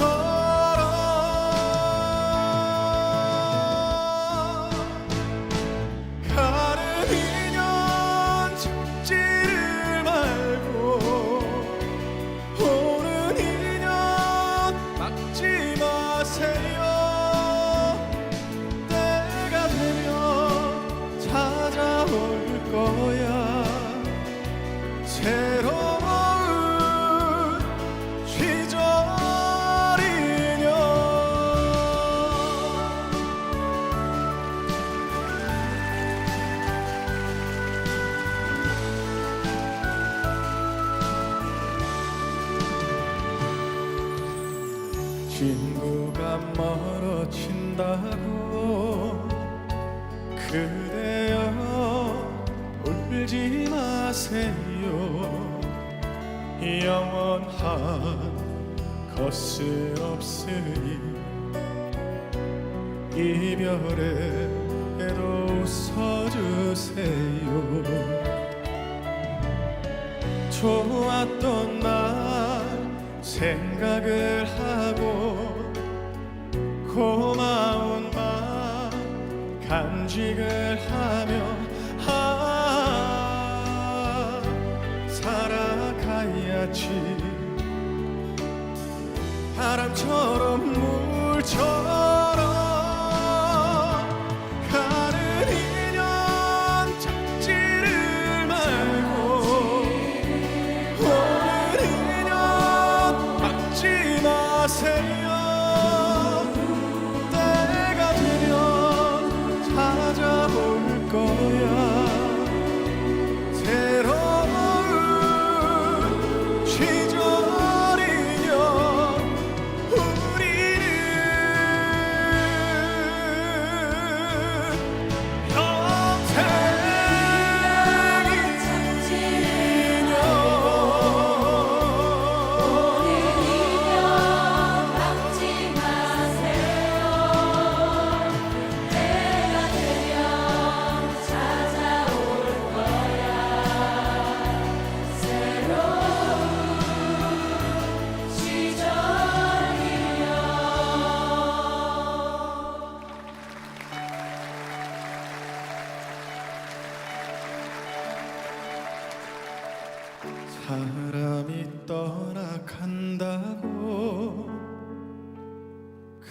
물 멀어진다고 그대여 울지 마세요. 영원한 것은 없으니 이별에도 웃어주세요. 좋았던 날 생각을 하고 마음 간직을 하며 아 살아가야지. 바람처럼 물처럼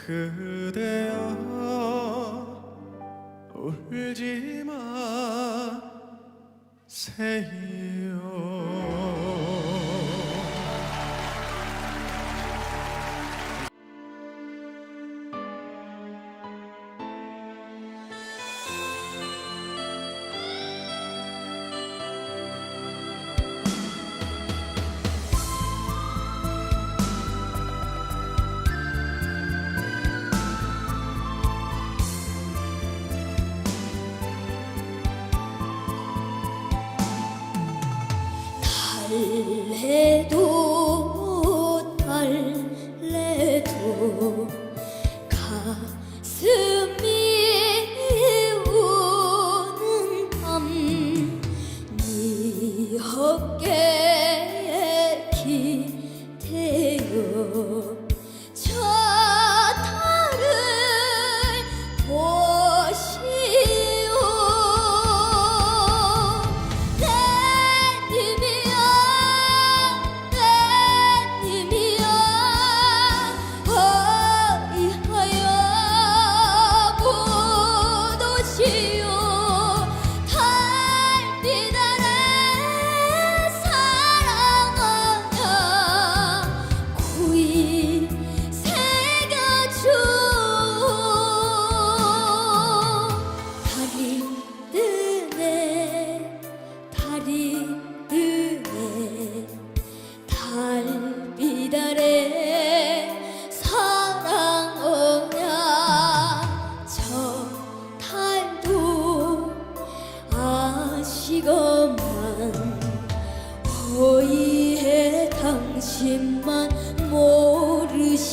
그대여 울지 마세요 가슴 저희의 당신만 모르시나?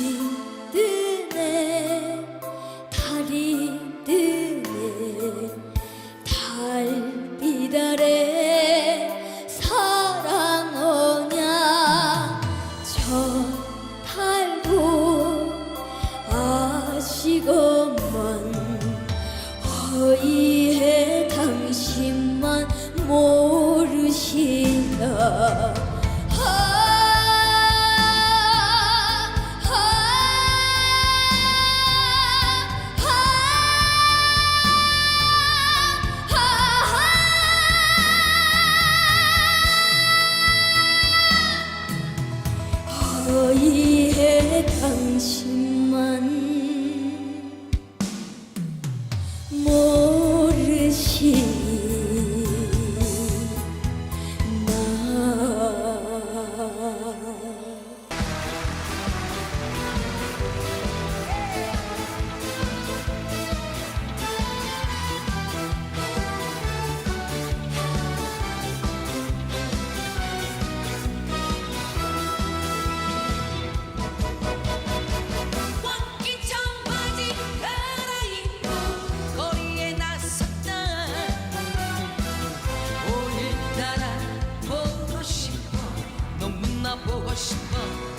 you. 이해 당신만 만나보고 싶어.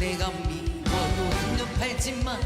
내가 미워도 섭렵하지만